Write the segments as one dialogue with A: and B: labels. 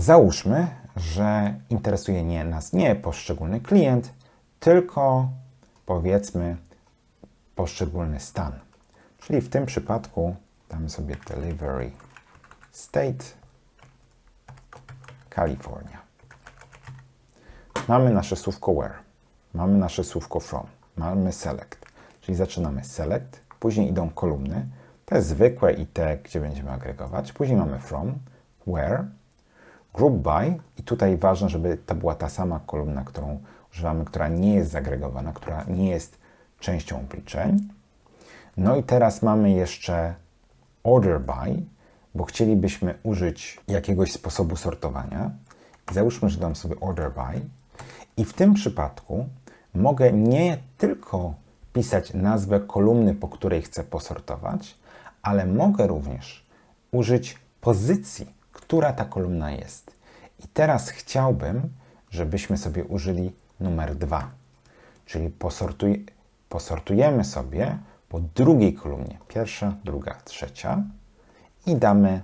A: Załóżmy, że interesuje nie, nas nie poszczególny klient, tylko powiedzmy poszczególny stan. Czyli w tym przypadku damy sobie delivery state California. Mamy nasze słówko where, mamy nasze słówko from, mamy select, czyli zaczynamy select, później idą kolumny, te zwykłe i te, gdzie będziemy agregować, później mamy from, where, group by i tutaj ważne, żeby to była ta sama kolumna, którą używamy, która nie jest zagregowana, która nie jest częścią obliczeń. No i teraz mamy jeszcze order by, bo chcielibyśmy użyć jakiegoś sposobu sortowania. Załóżmy, że dam sobie order by i w tym przypadku mogę nie tylko pisać nazwę kolumny, po której chcę posortować, ale mogę również użyć pozycji, która ta kolumna jest. I teraz chciałbym, żebyśmy sobie użyli numer 2, czyli posortuj, posortujemy sobie po drugiej kolumnie, pierwsza, druga, trzecia i damy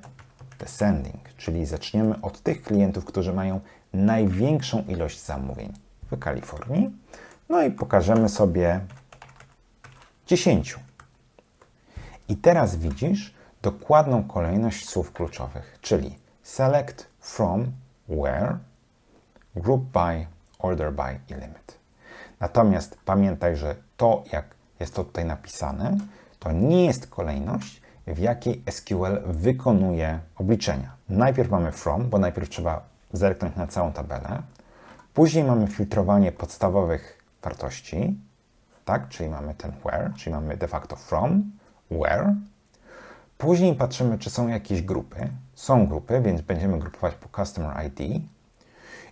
A: descending, czyli zaczniemy od tych klientów, którzy mają największą ilość zamówień w Kalifornii. No i pokażemy sobie 10. I teraz widzisz dokładną kolejność słów kluczowych, czyli select from, where, group by, order by i limit. Natomiast pamiętaj, że to, jak jest to tutaj napisane, to nie jest kolejność, w jakiej SQL wykonuje obliczenia. Najpierw mamy from, bo najpierw trzeba zerknąć na całą tabelę. Później mamy filtrowanie podstawowych wartości, tak, czyli mamy ten where, czyli mamy de facto from, where. Później patrzymy, czy są jakieś grupy. Są grupy, więc będziemy grupować po customer ID.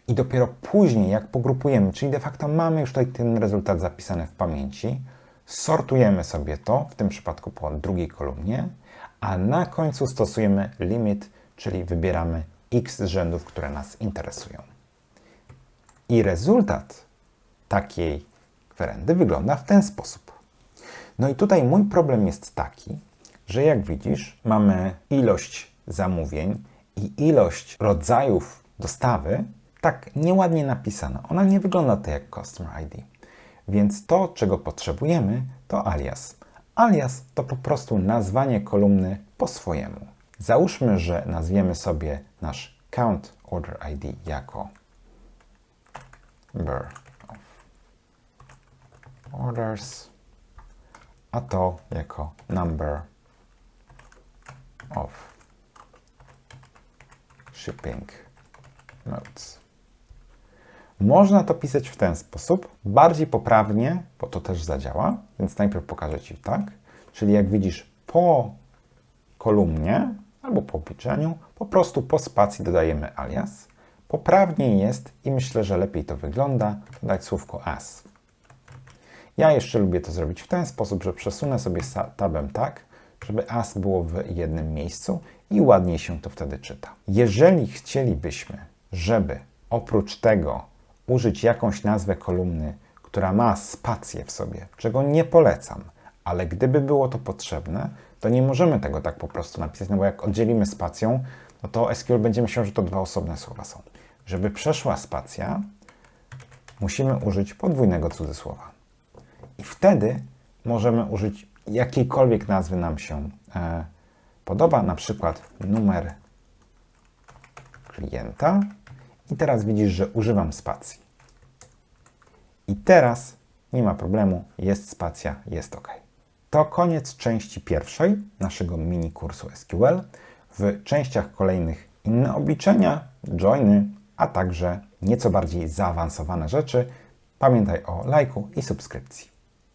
A: I dopiero później, jak pogrupujemy, czyli de facto mamy już tutaj ten rezultat zapisany w pamięci, sortujemy sobie to, w tym przypadku po drugiej kolumnie, a na końcu stosujemy limit, czyli wybieramy x rzędów, które nas interesują. I rezultat takiej kwerendy wygląda w ten sposób. No i tutaj mój problem jest taki, że jak widzisz, mamy ilość zamówień i ilość rodzajów dostawy tak nieładnie napisana. Ona nie wygląda tak jak Customer ID. Więc to, czego potrzebujemy, to alias. Alias to po prostu nazwanie kolumny po swojemu. Załóżmy, że nazwiemy sobie nasz count order ID jako number of orders, a to jako number of shipping modes. Można to pisać w ten sposób, bardziej poprawnie, bo to też zadziała, więc najpierw pokażę Ci tak. Czyli jak widzisz, po kolumnie albo po obliczeniu, po prostu po spacji dodajemy alias. Poprawniej jest i myślę, że lepiej to wygląda, dodać słówko as. Ja jeszcze lubię to zrobić w ten sposób, że przesunę sobie tabem tak, żeby as było w jednym miejscu i ładniej się to wtedy czyta. Jeżeli chcielibyśmy, żeby oprócz tego użyć jakąś nazwę kolumny, która ma spację w sobie, czego nie polecam, ale gdyby było to potrzebne, to nie możemy tego tak po prostu napisać, no bo jak oddzielimy spacją, no to SQL będzie myślał, że to dwa osobne słowa są. Żeby przeszła spacja, musimy użyć podwójnego cudzysłowa. I wtedy możemy użyć jakiejkolwiek nazwy nam się e, podoba, na przykład numer klienta. I teraz widzisz, że używam spacji. I teraz nie ma problemu, jest spacja, jest OK. To koniec części pierwszej naszego mini kursu SQL. W częściach kolejnych inne obliczenia, joiny, a także nieco bardziej zaawansowane rzeczy. Pamiętaj o lajku i subskrypcji.